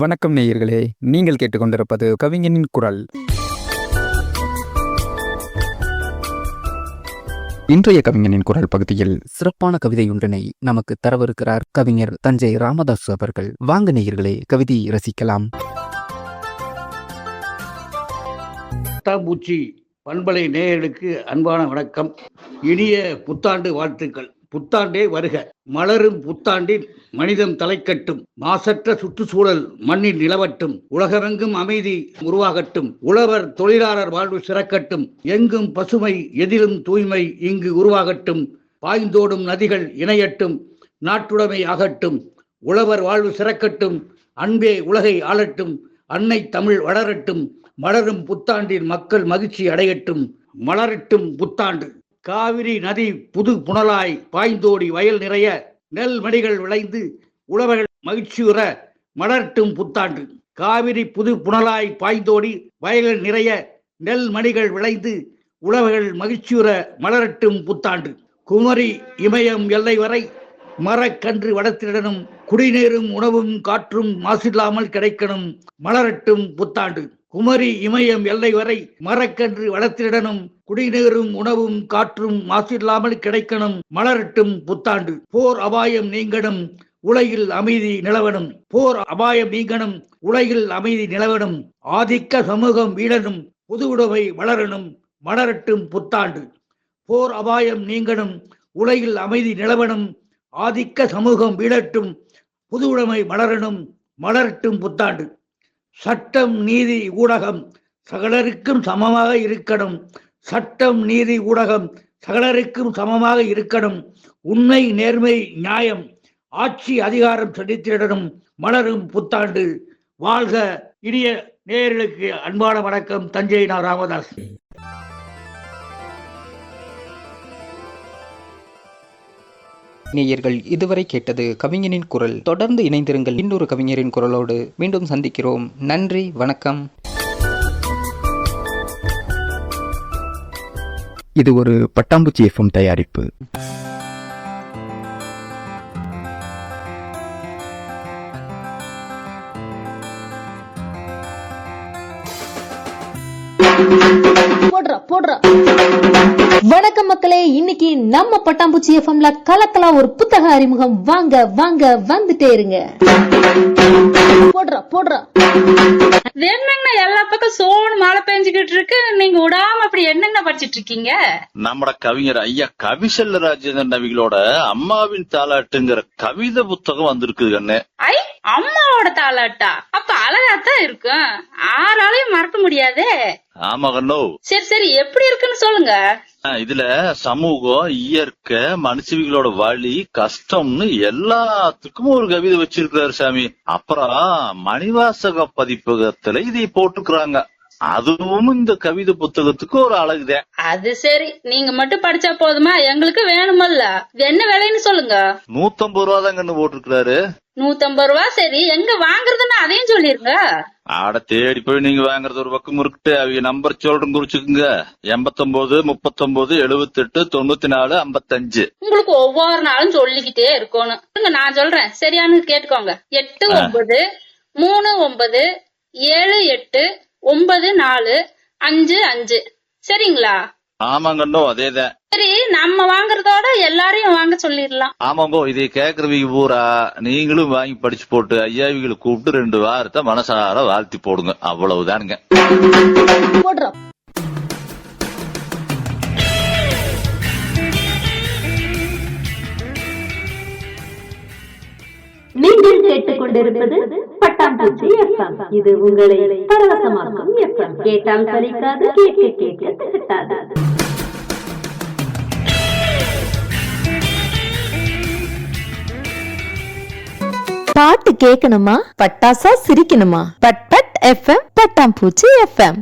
வணக்கம் நேயர்களே. நீங்கள் கேட்டுக்கொண்டிருப்பது கவிஞனின் குரல். இன்றைய கவிஞனின் குரல் பகுதியில் சிறப்பான கவிதை ஒன்றினை நமக்கு தரவிருக்கிறார் கவிஞர் தஞ்சை ராமதாஸ் அவர்கள். வாங்க நேயர்களே கவிதை ரசிக்கலாம். பூச்சி பண்பலை நேயர்களுக்கு அன்பான வணக்கம். இனிய புத்தாண்டு வாழ்த்துக்கள். புத்தாண்டே வருக. மலரும் புத்தாண்டில் மனிதம் தலைக்கட்டும். மாசற்ற சுற்றுச்சூழல் மண்ணில் நிலவட்டும். உலகமெங்கும் அமைதி உருவாகட்டும். உழவர் தொழிலாளர் வாழ்வு சிறக்கட்டும். எங்கும் பசுமை எதிலும் தூய்மை இங்கு உருவாகட்டும். பாய்ந்தோடும் நதிகள் இணையட்டும். நாட்டுடைமை ஆகட்டும். உழவர் வாழ்வு சிறக்கட்டும். அன்பே உலகை ஆளட்டும். அன்னை தமிழ் வளரட்டும். மலரும் புத்தாண்டில் மக்கள் மகிழ்ச்சி அடையட்டும். மலரட்டும் புத்தாண்டு. காவிரி நதி புது புனலாய் பாய்ந்தோடி வயல் நிறைய நெல் மணிகள் விளைந்து உழவர்கள் மகிழ்ச்சியுற மலரட்டும் புத்தாண்டு. காவிரி புது புனலாய் பாய்ந்தோடி வயல்கள் நிறைய நெல் மணிகள் விளைந்து உழவர்கள் மகிழ்ச்சியுற மலரட்டும் புத்தாண்டு. குமரி இமயம் எல்லை வரை மரக்கன்று வளர்த்திடனும் குடிநீரும் உணவும் காற்றும் மாசில்லாமல் கிடைக்கணும் மலரட்டும் புத்தாண்டு. குமரி இமயம் எல்லை வரை மரக்கன்று வளர்த்திடனும் குடிநீரும் உணவும் காற்றும் மாசில்லாமல் கிடைக்கணும். மலரட்டும் புத்தாண்டு. போர் அபாயம் நீங்கணும். உலகில் அமைதி நிலவனும் போர் அபாயம் நீங்கணும். உலகில் அமைதி நிலவனும் ஆதிக்க சமூகம் வீழனும் புது உடைமை வளரணும். மலரட்டும் புத்தாண்டு. போர் அபாயம் நீங்கணும். உலகில் அமைதி நிலவனும் ஆதிக்க சமூகம் வீழட்டும். புது உடைமை மலரணும். மலரட்டும் புத்தாண்டு. சட்டம் நீதி ஊடகம் சகலருக்கும் சமமாக இருக்கணும். சட்டம் நீதி ஊடகம் சகலருக்கும் சமமாக இருக்கணும். உண்மை நேர்மை நியாயம் ஆட்சி அதிகாரம் செலுத்திடனும் மலரும் புத்தாண்டு. வாழ்க இனிய நேயர்களுக்கு அன்பான வணக்கம். தஞ்சை நான் ராமதாஸ். நேயர்கள் இதுவரை கேட்டது கவிஞனின் குரல். தொடர்ந்து இணைந்திருங்கள் இன்னொரு கவிஞரின் குரலோடு. மீண்டும் சந்திக்கிறோம். நன்றி வணக்கம். இது ஒரு பட்டாம்பூச்சி எஃப்எம் தயாரிப்பு. போடுறா போடுறா. வணக்கம் மக்களே இன்னைக்கு நம்ம பட்டாம்பூச்சி எஃப்எம்ல கலக்கலாம் ஒரு புத்தக அறிமுகம். வாங்க வாங்க வந்துட்டே இருங்க. போடுறா போடுறா. என்னங்கண்ணா எல்லா பக்கம் சோனு மழை பெஞ்சுக்கிட்டு இருக்கு. நீங்க விடாம அப்படி என்னங்கண்ணா படிச்சிட்டு இருக்கீங்க? நம்மட கவிஞர் ஐயா கவிசல்ல ராஜேந்திரன் நவிகளோட அம்மாவின் தாலாட்டுங்கிற கவிதை புத்தகம் வந்திருக்குது கண்ணு. ஐ அம்மாவோட தாலாட்டா அப்ப அழகாத்தான் இருக்கும். ஆறாலையும் மறக்க முடியாதே. ஆமா கண்ணோ. சரி சரி எப்படி இருக்குன்னு சொல்லுங்க. இதுல சமூகம் இயற்கை மனுஷவிகளோட வழி கஷ்டம்னு எல்லாத்துக்கும் ஒரு கவிதை வச்சிருக்கிறாரு சாமி. அப்புறம் மணிவாசக பதிப்பகத்துல இதை போட்டுக்கிறாங்க. அதுவும் இந்த கவிதை புத்தகத்துக்கு ஒரு அழகுதான் அது சரி நீங்க மட்டும் படிச்சா போதுமா? எங்களுக்கு வேணுமல்ல. என்ன விலைன்னு சொல்லுங்க. நூத்தம்பது ரூபா தான் கண்ணு போட்டிருக்கிறாரு. நூத்தம்பது ரூபா சரி. எங்க வாங்குறதுன்னு அதையும் சொல்லிருங்க. ஆட தேடி போய் நீங்க வாங்குறது ஒரு பக்கம் இருக்கு அவங்க நம்பர் சொல்றேன் குறிச்சுக்குங்க. எண்பத்தொன்பது முப்பத்தொன்பது எழுபத்தெட்டு தொண்ணூத்தி நாலு ஐம்பத்தஞ்சு. உங்களுக்கு ஒவ்வொரு நாளும் சொல்லிக்கிட்டே இருக்கணும். நான் சொல்றேன். சரியானு கேட்டுக்கோங்க. எட்டு ஒன்பது மூணு ஒன்பது ஏழு எட்டு ஒன்பது நாலு அஞ்சு அஞ்சு. சரிங்களா? ஆமாங்கண்ணோ அதேதான். சரி நம்ம வாங்குறதோட எல்லாரையும் வாங்க சொல்லிடலாம். ஆமாங்கோ இதை கேக்குறவங்க பூரா நீங்களும் வாங்கி படிச்சு போட்டு ஐயாவிகளை கூப்பிட்டு ரெண்டு வாரத்தை மனசார வாழ்த்தி போடுங்க. அவ்வளவுதானுங்க. போடுறா நீங்கள் கேட்டுக்கொண்டிருப்பது பட்டாம்பூச்சி எஃப்எம். இது உங்களை பரவசமாக்கும் எஃப்எம். கேட்டால் சலிக்காது கேட்க கேட்க திகட்டாது பாட்டு கேட்கணுமா பட்டாசா சிரிக்கணுமா? பட் பட் எஃப்எம் பட்டாம்பூச்சி எஃப்எம்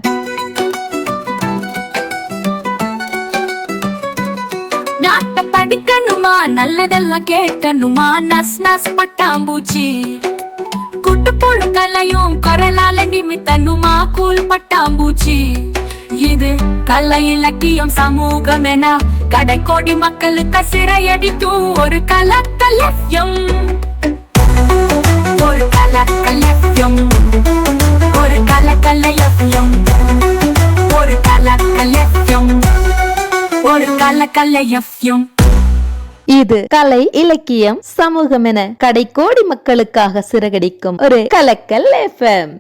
நாட்ட படிக்கணுமா? நல்லதெல்லாம் கேட்கணுமா நஸ் நஸ் பட்டாம்பூச்சி. குட்டு புழுக்களையும் குரலால நிமித்தனுமா கூல் பட்டாம்பூச்சி. இது கலை இலக்கியம் சமூகம் என கடைக்கோடி மக்களுக்கு சிறையடிக்கும் ஒரு கலக்கல் எஃப்எம் ஒரு கலக்கல்ல எஃப்எம் ஒரு கலக்கல் எஃப்எம் ஒரு கலக்கல்ல எஃப்எம் இது கலை இலக்கியம் சமூகம் என கடைக்கோடி மக்களுக்காக சிறகடிக்கும் ஒரு கலக்கல் எஃப்எம்